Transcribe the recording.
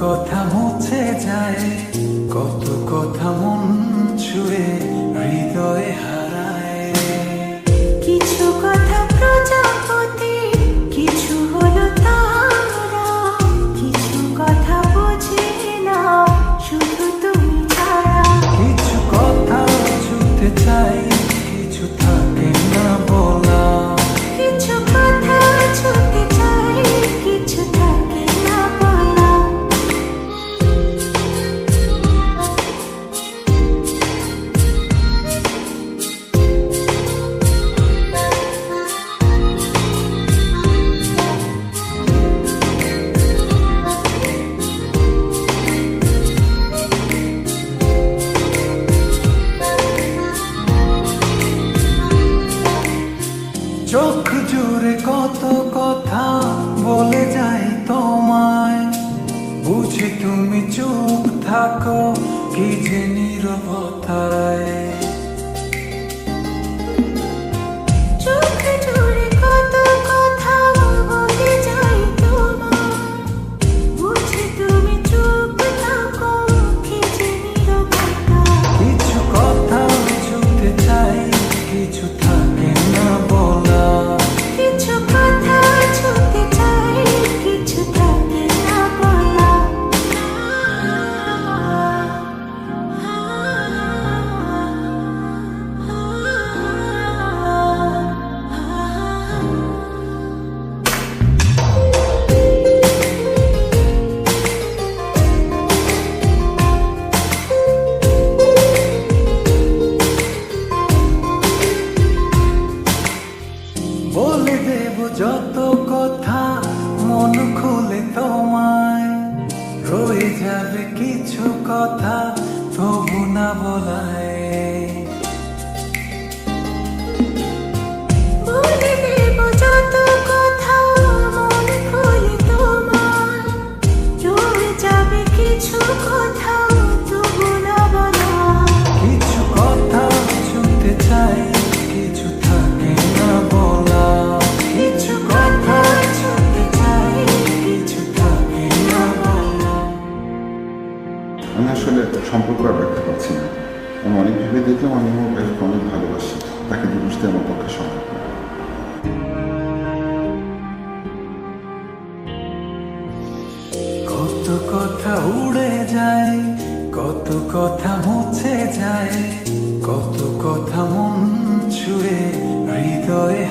কথা মুছে যায় কত কথা মন ছুঁয়ে হৃদয়ে হারায়। কিছু কথা প্রজাপতি কিছু হলো তারা। কিছু কথা বুঝি না শুধু তুমি ছাড়া। কিছু কথা ছুতে চাই কি যে নীরবতায় যত কথা মন খুলে তোমায় রয়ে যাবে কিছু কথা তবু না বলায় সম্পর্কটা রাখতে পারছি না। আমি অনেক ভেবে দেখলাম, আমি আমার অনেক ভালোবাসি। তাকে বুঝতে আমার পক্ষে সম্ভব কত কথা উড়ে যায়, কত কথা মুছে যায়, কত কথা মন হৃদয়ে